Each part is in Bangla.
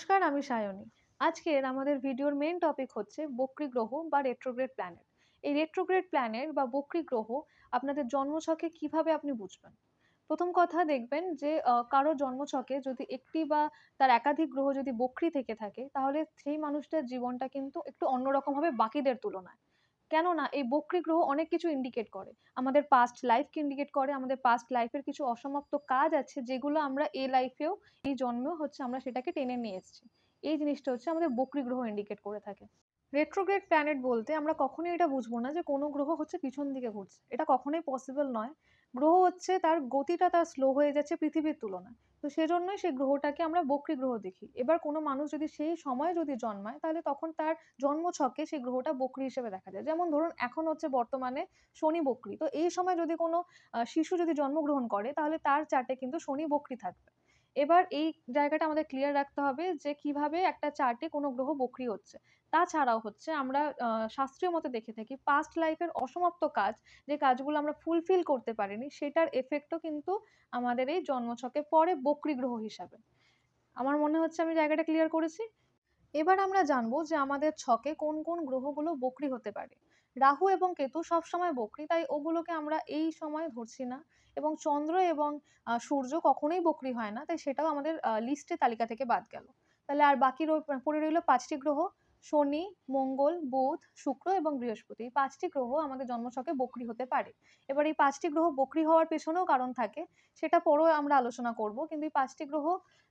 নমস্কার, আমি সায়নী। আজকের আমাদের ভিডিওর মেন টপিক হচ্ছে বক্রী গ্রহ বা রেট্রোগ্রেড প্ল্যানেট এই রেট্রোগ্রেড প্ল্যানেট বা বক্রী গ্রহ আপনাদের জন্মছকে কীভাবে আপনি বুঝবেন? প্রথম কথা দেখবেন যে কারও জন্মছকে যদি একটি বা তার একাধিক গ্রহ যদি বক্রী থেকে থাকে, তাহলে সেই মানুষটার জীবনটা কিন্তু একটু অন্যরকম হবে বাকিদের তুলনায়। কেননা এই বক্রী গ্রহ অনেক কিছু ইন্ডিকেট করে। আমাদের পাস্ট লাইফকে ইন্ডিকেট করে, আমাদের পাস্ট লাইফের কিছু অসমাপ্ত কাজ আছে যেগুলো আমরা এই লাইফেও এই জন্মেও হচ্ছে আমরা সেটাকে টেনে নিয়ে এসেছি। এই জিনিসটা হচ্ছে আমাদের বক্রী গ্রহ ইন্ডিকেট করে থাকে। রেট্রোগ্রেড প্ল্যানেট বলতে আমরা কখনোই এটা বুঝব না যে কোনো গ্রহ হচ্ছে পিছন দিকে ঘুরছে। এটা কখনোই পসিবল নয়। গ্রহ হচ্ছে তার গতিটা তার স্লো হয়ে যাচ্ছে পৃথিবীর তুলনায়। তো সেজন্যই সেই গ্রহটাকে আমরা বক্রী গ্রহ দেখি। এবার কোনো মানুষ যদি সেই সময় যদি জন্মায়, তাহলে তখন তার জন্ম ছকে সেই গ্রহটা বক্রী হিসেবে দেখা যায়। যেমন ধরুন, এখন হচ্ছে বর্তমানে শনি বক্রী। তো এই সময় যদি কোনো শিশু যদি জন্মগ্রহণ করে, তাহলে তার চার্টে কিন্তু শনি বক্রী থাকবে। এবার এই জায়গাটা আমাদের ক্লিয়ার রাখতে হবে যে কীভাবে একটা চার্টে কোনো গ্রহ বক্রী হচ্ছে। তাছাড়াও হচ্ছে আমরা শাস্ত্রীয় মতে দেখে থাকি পাস্ট লাইফের অসমাপ্ত কাজ, যে কাজগুলো আমরা ফুলফিল করতে পারিনি, সেটার এফেক্টও কিন্তু আমাদের এই জন্মছকে পরে বক্রী গ্রহ হিসাবে। আমার মনে হচ্ছে আমি জায়গাটা ক্লিয়ার করেছি। এবার আমরা জানব যে আমাদের ছকে কোন কোন গ্রহগুলো বক্রী হতে পারে। রাহু এবং কেতু সবসময় বকরি, তাই ওগুলোকে আমরা এই সময় ধরছি না। এবং চন্দ্র এবং সূর্য কখনোই বক্রী হয় না, তাই সেটাও আমাদের লিস্টে তালিকা থেকে বাদ গেল। তাহলে আর বাকি পড়ে রইল পাঁচটি গ্রহ। শনি, মঙ্গল, বুধ, শুক্র এবং বৃহস্পতি। এই পাঁচটি গ্রহ আমাদের জন্মছকে বকরি হতে পারে। এবার এই পাঁচটি গ্রহ বক্রী হওয়ার পেছনেও কারণ থাকে, সেটা পরেও আমরা আলোচনা করব। কিন্তু এই পাঁচটি গ্রহ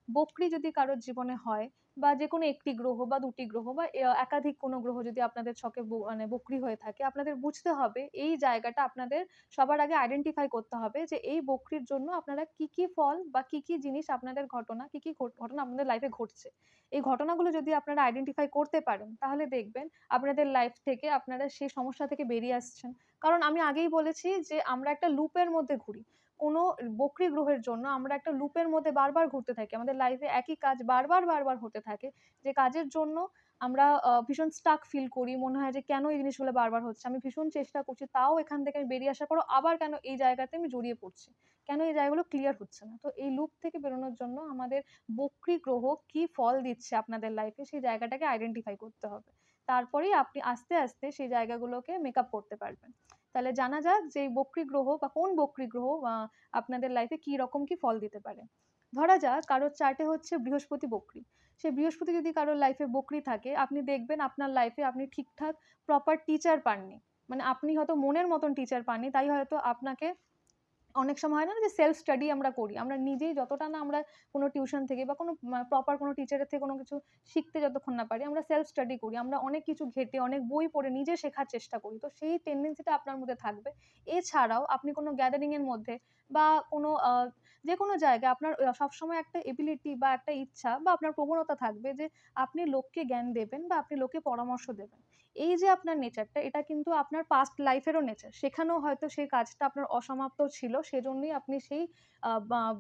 বক্রী যদি কারোর জীবনে হয় বা যে কোনো একটি গ্রহ বা দুটি গ্রহ বা একাধিক কোনো গ্রহ যদি আপনাদের ছকে মানে বক্রী হয়ে থাকে, আপনাদের বুঝতে হবে এই জায়গাটা আপনাদের সবার আগে আইডেন্টিফাই করতে হবে যে এই বক্রীর জন্য আপনারা কি কি ফল বা কি কি জিনিস আপনাদের ঘটনা, কি কি ঘট- ঘটনা আপনাদের লাইফে ঘটছে। এই ঘটনাগুলো যদি আপনারা আইডেন্টিফাই করতে পারেন, তাহলে দেখবেন আপনাদের লাইফ থেকে আপনারা সেই সমস্যা থেকে বেরিয়ে আসছেন। কারণ আমি আগেই বলেছি যে আমরা একটা লুপের মধ্যে ঘুরি। কোনো বক্রী গ্রহের জন্য আমরা একটা লুপের মধ্যে বারবার ঘুরতে থাকি। আমাদের লাইফে একই কাজ বারবার বারবার হতে থাকে। যে কাজের জন্য আমরা ভীষণ স্টাক ফিল করি। মনে হয় যে কেন এই জিনিসগুলো বারবার হচ্ছে? আমি ভীষণ চেষ্টা করছি, তাও এখান থেকে আমি বেরিয়ে আসার পরও আবার কেন এই জায়গাতে আমি জড়িয়ে পড়ছি? কেন এই জায়গাগুলো ক্লিয়ার হচ্ছে না? তো এই লুপ থেকে বেরোনোর জন্য আমাদের বক্রী গ্রহ কি ফল দিচ্ছে আপনাদের লাইফে সেই জায়গাটাকে আইডেন্টিফাই করতে হবে। তারপরেই আপনি আস্তে আস্তে সেই জায়গাগুলোকে মেক আপ করতে পারবেন। তাহলে জানা যাক যে বক্রী গ্রহ বা কোন বক্রী গ্রহ আপনাদের লাইফে কি রকম কি ফল দিতে পারে। ধরা যাক কারোর চার্টে হচ্ছে বৃহস্পতি বক্রী। সেই বৃহস্পতি যদি কারোর লাইফে বক্রী থাকে, আপনি দেখবেন আপনার লাইফে আপনি ঠিকঠাক প্রপার টিচার পাননি। মানে আপনি হয়তো মনের মতন টিচার পাননি, তাই হয়তো আপনাকে অনেক সময় হয় না যে সেলফ স্টাডি আমরা করি। আমরা নিজেই যতটা না আমরা কোনো টিউশন থেকে বা কোনো প্রপার কোনো টিচারের থেকে কোনো কিছু শিখতে যতক্ষণ না পারি, আমরা সেলফ স্টাডি করি। আমরা অনেক কিছু ঘেটে, অনেক বই পড়ে নিজে শেখার চেষ্টা করি। তো সেই টেন্ডেন্সিটা আপনার মধ্যে থাকবে। এছাড়াও আপনি কোনো গ্যাদারিংয়ের মধ্যে বা কোনো যে কোনো জায়গায় আপনার সবসময় একটা এবিলিটি বা একটা ইচ্ছা বা আপনার প্রবণতা থাকবে যে আপনি লোককে জ্ঞান দেবেন বা আপনি লোককে পরামর্শ দেবেন। এই যে আপনার নেচারটা এটা কিন্তু আপনার পাস্ট লাইফেরও নেচার সেখানেও হয়তো সেই কাজটা আপনার অসমাপ্ত ছিল, সেজন্যই আপনি সেই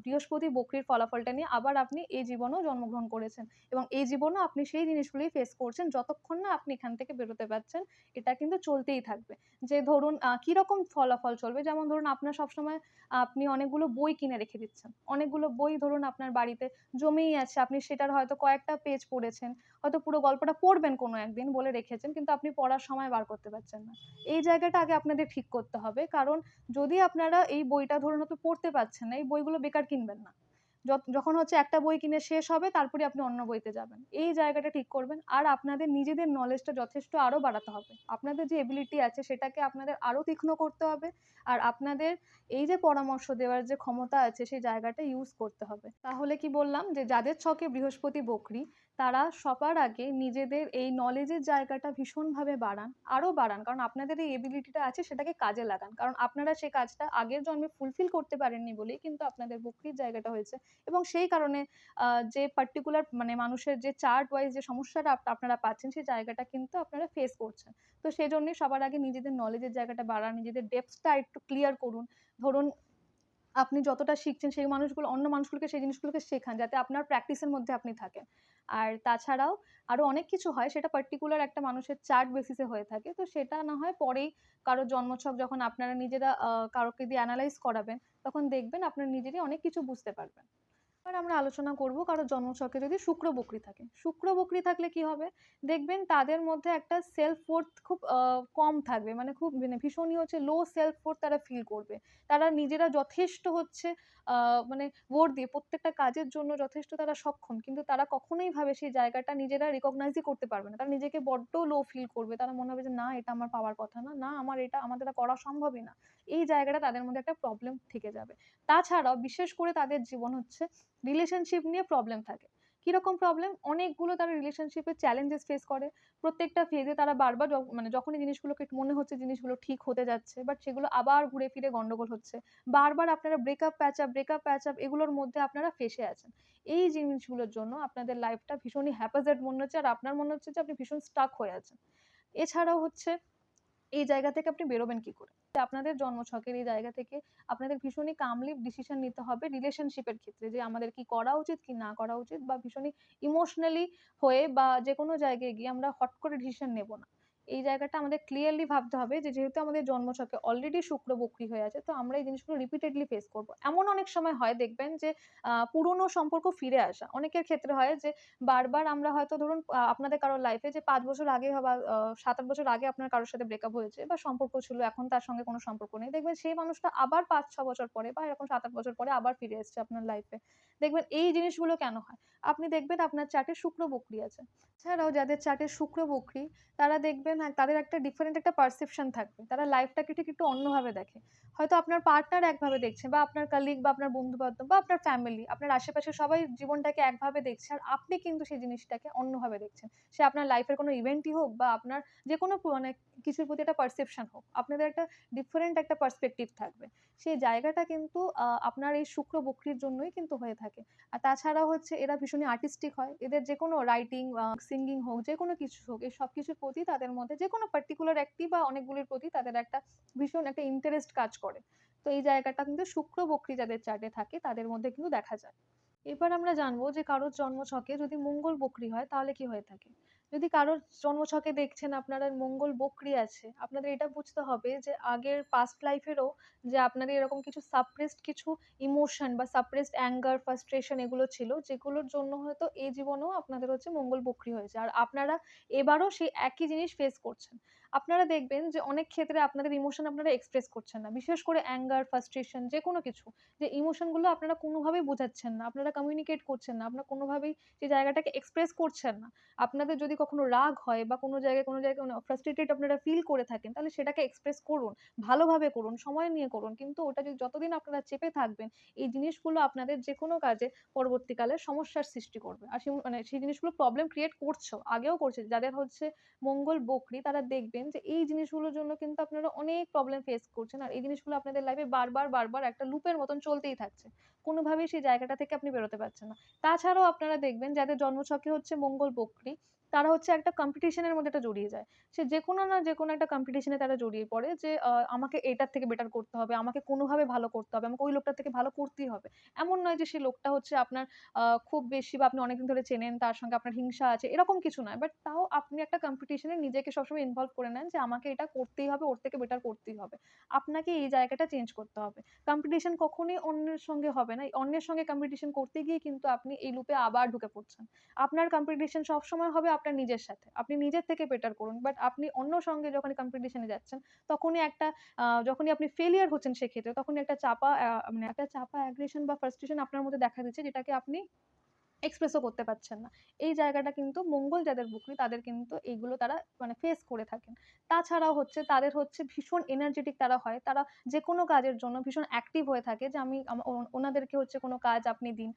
বৃহস্পতি বকরির ফলাফলটা নিয়ে আবার আপনি এই জীবনেও জন্মগ্রহণ করেছেন। এবং এই জীবনেও আপনি সেই জিনিসগুলোই ফেস করছেন, যতক্ষণ না আপনি এখান থেকে বেরোতে পারছেন, এটা কিন্তু চলতেই থাকবে। যে ধরুন কীরকম ফলাফল চলবে? যেমন ধরুন, আপনার সবসময় আপনি অনেকগুলো বই কিনে রেখে দিচ্ছেন। অনেকগুলো বই ধরুন আপনার বাড়িতে জমেই আছে, আপনি সেটার হয়তো কয়েকটা পেজ পড়েছেন, হয়তো পুরো গল্পটা পড়বেন কোনো একদিন বলে রেখেছেন, কিন্তু আপনি পড়ার সময় বার করতে পারছেন না। এই জায়গাটা আগে আপনাদের ঠিক করতে হবে, কারণ যদি আপনারা এই বইটা ধরুন আপনি পড়তে পারছেন না, এই বইগুলো বেকার কিনবেন না। যখন হচ্ছে একটা বই কিনে শেষ হবে তারপরে আপনি অন্য বইতে যাবেন। এই জায়গাটা ঠিক করবেন। আর আপনাদের নিজেদের নলেজটা যথেষ্ট আরও বাড়াতে হবে। আপনাদের যে এবিলিটি আছে, সেটাকে আপনাদের আরও তীক্ষ্ণ করতে হবে। আর আপনাদের এই যে পরামর্শ দেওয়ার যে ক্ষমতা আছে, সেই জায়গাটা ইউজ করতে হবে। তাহলে কি বললাম? যে যাদের ছকে বৃহস্পতি বকরি তারা সবার আগে নিজেদের এই নলেজের জায়গাটা ভীষণভাবে বাড়ান আরও বাড়ান। কারণ আপনাদের এই এবিলিটিটা আছে সেটাকে কাজে লাগান। কারণ আপনারা সেই কাজটা আগের জন্মে ফুলফিল করতে পারেননি বলেই কিন্তু আপনাদের বকরির জায়গাটা হয়েছে। এবং সেই কারণে যে পার্টিকুলার মানে মানুষের যে চার্ট ওয়াইজ যে সমস্যাটা আপ- আপনারা পাচ্ছেন, সেই জায়গাটা কিন্তু আপনারা ফেস করছেন। তো সেই জন্যই সবার আগে নিজেদের নলেজের জায়গাটা বাড়ান, নিজেদের ডেপথটা একটু ক্লিয়ার করুন। ধরুন আপনি যতটা শিখছেন সেই মানুষগুলো, অন্য মানুষগুলোকে সেই জিনিসগুলোকে শেখান যাতে আপনার প্র্যাকটিসের মধ্যে আপনি থাকেন। আর তাছাড়াও আরও অনেক কিছু হয়, সেটা পার্টিকুলার একটা মানুষের চার্ট বেসিসে হয়ে থাকে। তো সেটা না হয় পরেই কারও জন্মছক যখন আপনারা নিজেরা কারোকে দিয়ে অ্যানালাইজ করাবেন, তখন দেখবেন আপনার নিজেরই অনেক কিছু বুঝতে পারবেন। এবার আমরা আলোচনা করব কারও জন্মছকে যদি শুক্র বকরি থাকে। শুক্র বকরি থাকলে কি হবে? দেখবেন তাদের মধ্যে একটা সেলফ ওর্থ খুব কম থাকবে। মানে খুব মানে ভীষণই হচ্ছে লো সেলফ ওর্থ তারা ফিল করবে। তারা নিজেরা যথেষ্ট হচ্ছে মানে ভোট দিয়ে প্রত্যেকটা কাজের জন্য যথেষ্ট তারা সক্ষম। কিন্তু তারা কখনোই ভাবে সেই জায়গাটা নিজেরা রিকগনাইজই করতে পারবে না। তারা নিজেকে বড্ড লো ফিল করবে। তারা মনে হবে যে, না, এটা আমার পাওয়ার কথা না। না, আমার এটা, আমার দ্বারা করা সম্ভবই না। এই জায়গাটা তাদের মধ্যে একটা প্রবলেম থেকে যাবে। তাছাড়াও বিশেষ করে তাদের জীবন হচ্ছে রিলেশনশিপ নিয়ে প্রবলেম থাকে। কীরকম প্রবলেম অনেকগুলো তারা রিলেশনশিপে চ্যালেঞ্জেস ফেস করে। প্রত্যেকটা ফেজে তারা বারবার মানে যখনই জিনিসগুলোকে মনে হচ্ছে জিনিসগুলো ঠিক হতে যাচ্ছে বাট সেগুলো আবার ঘুরে ফিরে গন্ডগোল হচ্ছে। বারবার আপনারা breakup patch up breakup patch up এগুলোর মধ্যে আপনারা ফেসে আছেন। এই জিনিসগুলোর জন্য আপনাদের লাইফটা ভীষণই হ্যাপাজেড মনে হচ্ছে, আর আপনার মনে হচ্ছে যে আপনি ভীষণ স্টাক হয়ে আছেন। এছাড়াও হচ্ছে, এই জায়গা থেকে আপনি বেরোবেন কি করে? আপনাদের জন্মছকের এই জায়গা থেকে আপনাদের ভীষণই কামলি ডিসিশন নিতে হবে রিলেশনশিপের ক্ষেত্রে যে আমাদের কি করা উচিত, কি না করা উচিত বা ভীষণই ইমোশনালি হয়ে বা যে কোনো জায়গায় গিয়ে আমরা হট করে ডিসিশন নেব না। এই জায়গাটা আমাদের ক্লিয়ারলি ভাবতে হবে যে, যেহেতু আমাদের জন্মছকে অলরেডি শুক্র বকরি হয়ে আছে, তো আমরা এই জিনিসগুলো রিপিটেডলি ফেস করব। এমন অনেক সময় হয়, দেখবেন যে পুরনো সম্পর্ক ফিরে আসা। অনেকের ক্ষেত্রে হয় যে, বারবার আমরা হয়তো ধরুন আপনাদের কারোর লাইফে যে, পাঁচ বছর আগে বা সাত আট বছর আগে আপনার কারোর সাথে ব্রেকআপ হয়েছে বা সম্পর্ক ছিল, এখন তার সঙ্গে কোনো সম্পর্ক নেই, দেখবেন সেই মানুষটা আবার পাঁচ, ছ বছর পরে বা এরকম সাত আট বছর পরে আবার ফিরে এসেছে আপনার লাইফে দেখবেন এই জিনিসগুলো কেন হয়? আপনি দেখবেন আপনার চার্টে শুক্র বকরি আছে। এছাড়াও যাদের চার্টে শুক্র বকরি, তারা দেখবেন হ্যাঁ, তাদের একটা ডিফারেন্ট একটা পারসেপশন থাকবে। তারা লাইফটাকে ঠিক একটু অন্যভাবে দেখে। হয়তো আপনার পার্টনার একভাবে দেখছে বা আপনার কালিগ বা আপনার বন্ধু বান্ধব বা আপনার ফ্যামিলি আপনার আশেপাশে সবাই জীবনটাকে একভাবে দেখছে আর আপনি কিন্তু সেই জিনিসটাকে অন্যভাবে দেখছেন। সে আপনার লাইফের কোনো ইভেন্টই হোক বা আপনার যে কোনো মানে কিছুর প্রতি একটা পারসেপশন হোক আপনাদের একটা ডিফারেন্ট একটা পার্সপেক্টিভ থাকবে। সেই জায়গাটা কিন্তু আপনার এই শুক্র বকরির জন্যই কিন্তু হয়ে থাকে। আর তাছাড়াও হচ্ছে এরা ভীষণই আর্টিস্টিক হয়। এদের যে কোনো রাইটিং সিঙ্গিং হোক যে কোনো কিছু হোক এই সব কিছুর প্রতি তাদের মধ্যে যে কোনো পার্টিকুলার একটি বা অনেকগুলির প্রতি তাদের একটা ভীষণ একটা ইন্টারেস্ট কাজ করে। তো এই জায়গাটা কিন্তু শুক্র বক্রি যাদের চার্টে থাকে তাদের মধ্যে কিন্তু দেখা যায়। এবার আমরা জানব যে কারোর জন্মছকে যদি মঙ্গল বকরি হয়, তাহলে কি হয়ে থাকে? যদি কারোর জন্মছকে দেখছেন, আপনারা মঙ্গল বকরি আছে, আপনাদের এটা বুঝতে হবে যে আগের পাস্ট লাইফেরও যে আপনাদের এরকম কিছু সাপ্রেসড কিছু ইমোশন বা সাপ্রেসড অ্যাঙ্গার ফ্রাস্ট্রেশন এগুলো ছিল, যেগুলোর জন্য হয়তো এই জীবনেও আপনাদের হচ্ছে মঙ্গল বকরি হয়েছে। আর আপনারা এবারও সেই একই জিনিস ফেস করছেন। আপনারা দেখবেন যে অনেক ক্ষেত্রে আপনাদের ইমোশন আপনারা এক্সপ্রেস করছেন না। বিশেষ করে অ্যাঙ্গার ফ্রাস্ট্রেশন যে কোনো কিছু, যে ইমোশনগুলো আপনারা কোনোভাবেই বোঝাচ্ছেন না। আপনারা কমিউনিকেট করছেন না, আপনারা কোনোভাবেই সেই জায়গাটাকে এক্সপ্রেস করছেন না, আপনাদের যদি কখনো রাগ হয় বা কোনো জায়গায় কোনো জায়গায় ফ্রাস্ট্রেটেড আপনারা ফিল করে থাকেন, তাহলে সেটাকে এক্সপ্রেস করুন, ভালোভাবে করুন, সময় নিয়ে করুন, কিন্তু ওটা যদি যতদিন আপনারা চেপে থাকবেন, এই জিনিসগুলো আপনাদের যে কোনো কাজে পরবর্তীকালে সমস্যার সৃষ্টি করবে। আর সেই মানে সেই জিনিসগুলো প্রবলেম ক্রিয়েট করছ, আগেও করছে, যাদের হচ্ছে মঙ্গল বকরি, তারা দেখবেন যে এই জিনিসগুলোর জন্য কিন্তু আপনারা অনেক প্রবলেম ফেস করছেন, আর এই জিনিসগুলো আপনাদের লাইফে বারবার বারবার একটা লুপের মতন চলতেই থাকছে। কোনোভাবেই সেই জায়গাটা থেকে আপনি বেরোতে পারছে না। তাছাড়াও আপনারা দেখবেন যাদের জন্মছকে হচ্ছে মঙ্গল বকরি তারা হচ্ছে একটা কম্পিটিশনের মধ্যে একটা জড়িয়ে যায়। সে যে কোনো না যে কোনো একটা কম্পিটিশনে তারা জড়িয়ে পড়ে যে আমাকে এটার থেকে বেটার করতে হবে, আমাকে কোনোভাবে ভালো করতে হবে, আমাকে ওই লোকটার থেকে ভালো করতেই হবে। এমন নয় যে সেই লোকটা হচ্ছে আপনার খুব বেশি বা আপনি অনেকদিন ধরে চেনেন, তার সঙ্গে আপনার হিংসা আছে, এরকম কিছু নয়। বাট তাও আপনি একটা কম্পিটিশনে নিজেকে সবসময় ইনভলভ করে নেন যে, আমাকে এটা করতেই হবে, ওর থেকে বেটার করতেই হবে। আপনাকে এই জায়গাটা চেঞ্জ করতে হবে। কম্পিটিশন কখনোই অন্যের সঙ্গে হবে না। অন্যের সঙ্গে কম্পিটিশন করতে গিয়ে কিন্তু আপনি এই লুপে আবার ঢুকে পড়ছেন। আপনার কম্পিটিশন সবসময় হবে আপনার নিজের সাথে। আপনি নিজের থেকে বেটার করুন। বাট আপনি অন্য সঙ্গে যখন কম্পিটিশনে যাচ্ছেন, তখনই একটা যখনই আপনি ফেলিয়ার হচ্ছেন সেক্ষেত্রে, তখনই একটা চাপা মানে একটা চাপা অ্যাগ্রেশন বা ফ্রাস্ট্রেশন আপনার মধ্যে দেখা দিচ্ছে, যেটাকে আপনি এক্সপ্রেসও করতে পারছেন না। এই জায়গাটা কিন্তু মঙ্গল যাদের বকরি, তাদের কিন্তু এইগুলো তারা মানে ফেস করে থাকেন। তাছাড়াও হচ্ছে, তাদের হচ্ছে ভীষণ এনার্জেটিক তারা হয়। তারা যে কোনো কাজের জন্য ভীষণ অ্যাক্টিভ হয়ে থাকে যে আমি ওনাদেরকে হচ্ছে কোনো কাজ আপনি দিন।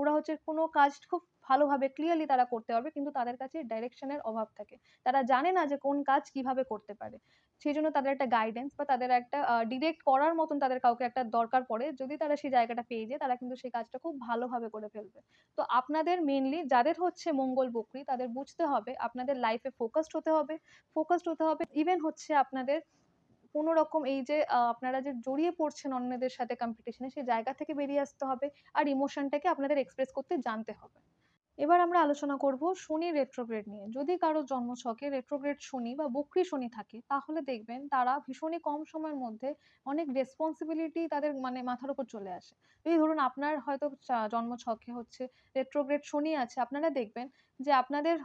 ওরা হচ্ছে কোনো কাজ খুব ভালোভাবে ক্লিয়ারলি তারা করতে পারবে, কিন্তু তাদের কাছে ডাইরেকশনের অভাব থাকে। তারা জানে না যে কোন কাজ কীভাবে করতে পারে। সেই জন্য তাদের একটা গাইডেন্স বা তাদের একটা ডিরেক্ট করার মতন তাদের কাউকে একটা দরকার পড়ে। যদি তারা সেই জায়গাটা পেয়ে যায়, তারা কিন্তু সেই কাজটা খুব ভালোভাবে করে ফেলবে। তো আপনাদের মেনলি যাদের হচ্ছে মঙ্গল বকরি, তাদের বুঝতে হবে, আপনাদের লাইফে ফোকাসড হতে হবে। ফোকাসড হতে হবে ইভেন হচ্ছে আপনাদের কোনো রকম এই যে আপনারা যে জড়িয়ে পড়ছেন অন্যদের সাথে কম্পিটিশনে সেই জায়গা থেকে বেরিয়ে আসতে হবে। আর ইমোশনটাকে আপনাদের এক্সপ্রেস করতে জানতে হবে। এবার আমরা আলোচনা করব শনি রেট্রোগ্রেড নিয়ে। যদি কারও জন্মছকে রেট্রোগ্রেড শনি বা বক্রি শনি থাকে, তাহলে দেখবেন তারা ভীষণই কম সময়ের মধ্যে অনেক রেসপন্সিবিলিটি তাদের মানে মাথার উপর চলে আসে। এই ধরুন আপনার হয়তো জন্মছকে হচ্ছে রেট্রোগ্রেড শনি আছে, আপনারা দেখবেন যে আপনাদের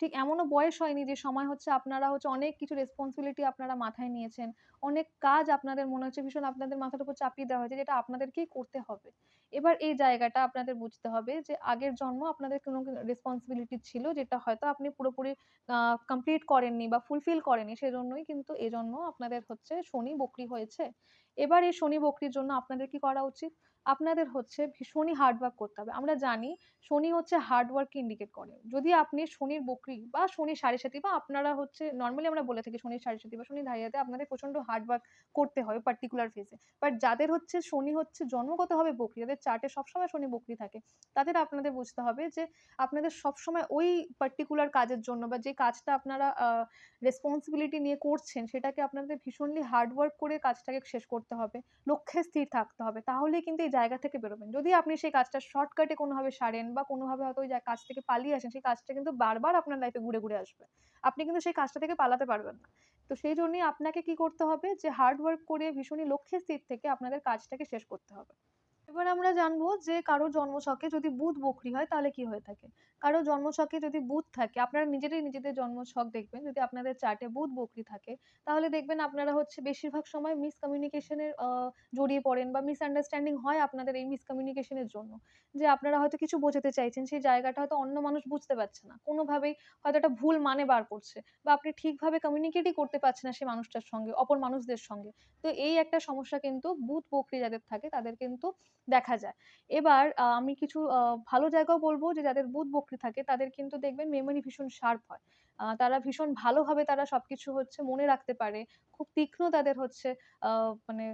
ঠিক এমনও বয়স হয়নি যে সময় হচ্ছে আপনারা হচ্ছে অনেক কিছু রেসপন্সিবিলিটি আপনারা মাথায় নিয়েছেন। অনেক কাজ আপনাদের মনে হচ্ছে ভীষণ আপনাদের মাথার উপর চাপিয়ে দেওয়া হয়েছে যেটা আপনাদেরকেই করতে হবে। এবার এই জায়গাটা আপনাদের বুঝতে হবে যে আগের জন্ম আপনাদের কোনো রেসপন্সিবিলিটি ছিল যেটা হয়তো আপনি পুরোপুরি কমপ্লিট করেননি বা ফুলফিল করেননি। সেজন্যই কিন্তু এই জন্ম আপনাদের হচ্ছে শনি বকরি হয়েছে। এবার এই শনি বকরির জন্য আপনাদের কি করা উচিত? আপনাদের হচ্ছে ভীষণই হার্ড ওয়ার্ক করতে হবে। আমরা জানি শনি হচ্ছে হার্ড ওয়ার্ককে ইন্ডিকেট করে। যদি আপনি শনির বকরি বা শনির সাড়ে সাথী বা আপনারা হচ্ছে নর্মালি আমরা বলে থাকি শনির সাড়ে সাথী বা শনির ধারিয়াতে আপনাদের প্রচণ্ড হার্ড ওয়ার্ক করতে হয় পার্টিকুলার ফেজে বাট যাদের হচ্ছে শনি হচ্ছে জন্মগতভাবে বকরি, যাদের চার্টে সবসময় শনি বকরি থাকে, তাদের আপনাদের বুঝতে হবে যে আপনাদের সবসময় ওই পার্টিকুলার কাজের জন্য বা যে কাজটা আপনারা রেসপন্সিবিলিটি নিয়ে করছেন, সেটাকে আপনাদের ভীষণলি হার্ড ওয়ার্ক করে কাজটাকে শেষ করতে হবে, লক্ষ্যে স্থির থাকতে হবে, তাহলেই কিন্তু এই জায়গা থেকে বেরোবেন। যদি আপনি সেই কাজটা শর্টকাটে কোনোভাবে সারেন বা কোনোভাবে হয়তো ওই কাজ থেকে পালিয়ে আসেন, সেই কাজটা কিন্তু বারবার আপনার লাইফে ঘুরে ঘুরে আসবে। আপনি কিন্তু সেই কাজটা থেকে পালাতে পারবেন না। তো সেই জন্যই আপনাকে কি করতে হবে? যে হার্ড ওয়ার্ক করে ভীষণই লক্ষ্যে স্থির থেকে আপনাদের কাজটাকে শেষ করতে হবে। এবার আমরা জানব যে কারও জন্মছকে যদি বুধ বকরি হয়, তাহলে কি হয়ে থাকে? কারও জন্মছকে যদি বুধ থাকে, আপনারা নিজেরাই নিজেদের জন্মছক দেখবেন, যদি আপনাদের চার্টে বুধ বকরি থাকে, তাহলে দেখবেন আপনারা হচ্ছে বেশিরভাগ সময় মিসকমিউনিকেশনের জড়িয়ে পড়েন বা মিসআন্ডারস্ট্যান্ডিং হয় আপনাদের এই মিসকমিউনিকেশনের জন্য। যে আপনারা হয়তো কিছু বোঝাতে চাইছেন, সেই জায়গাটা হয়তো অন্য মানুষ বুঝতে পারছে না। কোনোভাবেই হয়তো একটা ভুল মানে বার করছে বা আপনি ঠিকভাবে কমিউনিকেটই করতে পারছেন না সেই মানুষটার সঙ্গে, অপর মানুষদের সঙ্গে। তো এই একটা সমস্যা কিন্তু বুধ বকরি যাদের থাকে, তাদের কিন্তু দেখা যায়। এবার আমি কিছু ভালো জায়গাও বলব যে, যাদের বুধ বক্রি থাকে, তাদের কিন্তু দেখবেন মেমোরি ভীষণ শার্প হয়। তারা ভীষণ ভালোভাবে তারা সবকিছু হচ্ছে মনে রাখতে পারে, খুব তীক্ষ্ণ তাদের হচ্ছে মানে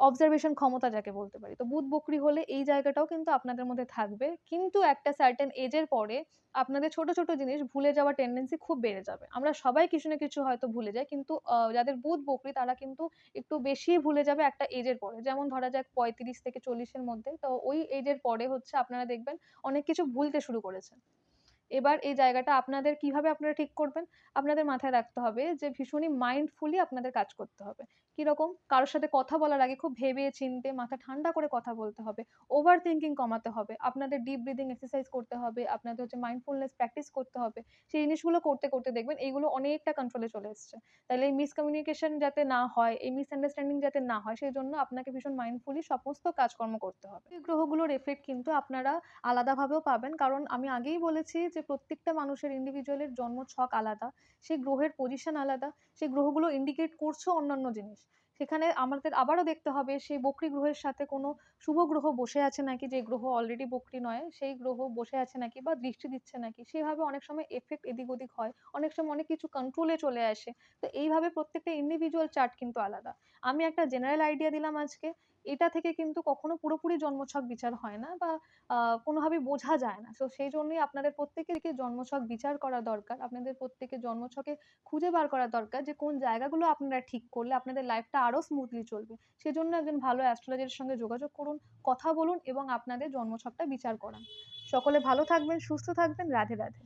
অবজারভেশন ক্ষমতা যাকে বলতে পারি। তো বুধ বকরি হলে এই জায়গাটাও কিন্তু আপনাদের মধ্যে থাকবে। কিন্তু একটা সার্টেন এজের পরে আপনাদের ছোট ছোট জিনিস ভুলে যাওয়ার টেন্ডেন্সি খুব বেড়ে যাবে। আমরা সবাই কিছু না কিছু হয়তো ভুলে যাই, কিন্তু যাদের বুধ বকরি তারা কিন্তু একটু বেশি ভুলে যাবে একটা এজের পরে। যেমন ধরা যাক পঁয়ত্রিশ থেকে চল্লিশের মধ্যে, তো ওই এজের পরে হচ্ছে আপনারা দেখবেন অনেক কিছু ভুলতে শুরু করেছেন। এবার এই জায়গাটা আপনাদের কীভাবে আপনারা ঠিক করবেন? আপনাদের মাথায় রাখতে হবে যে ভীষণই মাইন্ডফুলি আপনাদের কাজ করতে হবে। কীরকম? কারোর সাথে কথা বলার আগে খুব ভেবে চিন্তে মাথা ঠান্ডা করে কথা বলতে হবে ওভার থিঙ্কিং কমাতে হবে, আপনাদের ডিপ ব্রিদিং এক্সারসাইজ করতে হবে, আপনাদের হচ্ছে মাইন্ডফুলনেস প্র্যাকটিস করতে হবে, সেই জিনিসগুলো করতে করতে দেখবেন এইগুলো অনেকটা কন্ট্রোলে চলে এসছে। তাহলে এই মিসকমিউনিকেশন যাতে না হয়, এই মিসআন্ডারস্ট্যান্ডিং যাতে না হয় সেই জন্য আপনাকে ভীষণ মাইন্ডফুলি সমস্ত কাজকর্ম করতে হবে। এই গ্রহগুলোর এফেক্ট কিন্তু আপনারা আলাদাভাবেও পাবেন, কারণ আমি আগেই বলেছি যে প্রত্যেকটা মানুষের ইন্ডিভিজুয়ালের জন্ম ছক আলাদা সেই গ্রহের পজিশন আলাদা সেই গ্রহগুলো ইন্ডিকেট করছে অন্যান্য জিনিস। সেখানে আমাদের আবারও দেখতে হবে সেই বকরি গ্রহের সাথে কোনো শুভ গ্রহ বসে আছে নাকি, যে গ্রহ অলরেডি বকরি নয়, সেই গ্রহ বসে আছে নাকি বা দৃষ্টি দিচ্ছে নাকি, সেভাবে অনেক সময় এফেক্ট এদিক ওদিক হয়, অনেক সময় অনেক কিছু কন্ট্রোলে চলে আসে। তো এইভাবে প্রত্যেকটা ইন্ডিভিজুয়াল চার্ট কিন্তু আলাদা। আমি একটা জেনারেল আইডিয়া দিলাম আজকে এটা থেকে কিন্তু কখনো পুরোপুরি জন্মছক বিচার হয় না বা কোনোভাবে বোঝা যায় না। তো সেই জন্যই আপনাদের প্রত্যেকেরকে জন্মছক বিচার করা দরকার। আপনাদের প্রত্যেকের জন্মছকে খুঁজে বার করা দরকার যে, কোন জায়গাগুলো আপনারা ঠিক করলে আপনাদের লাইফটা আরও স্মুথলি চলবে। সেজন্য একজন ভালো অ্যাস্ট্রোলজারের সঙ্গে যোগাযোগ করুন, কথা বলুন এবং আপনাদের জন্মছকটা বিচার করান। সকলে ভালো থাকবেন, সুস্থ থাকবেন, রাধে রাধে।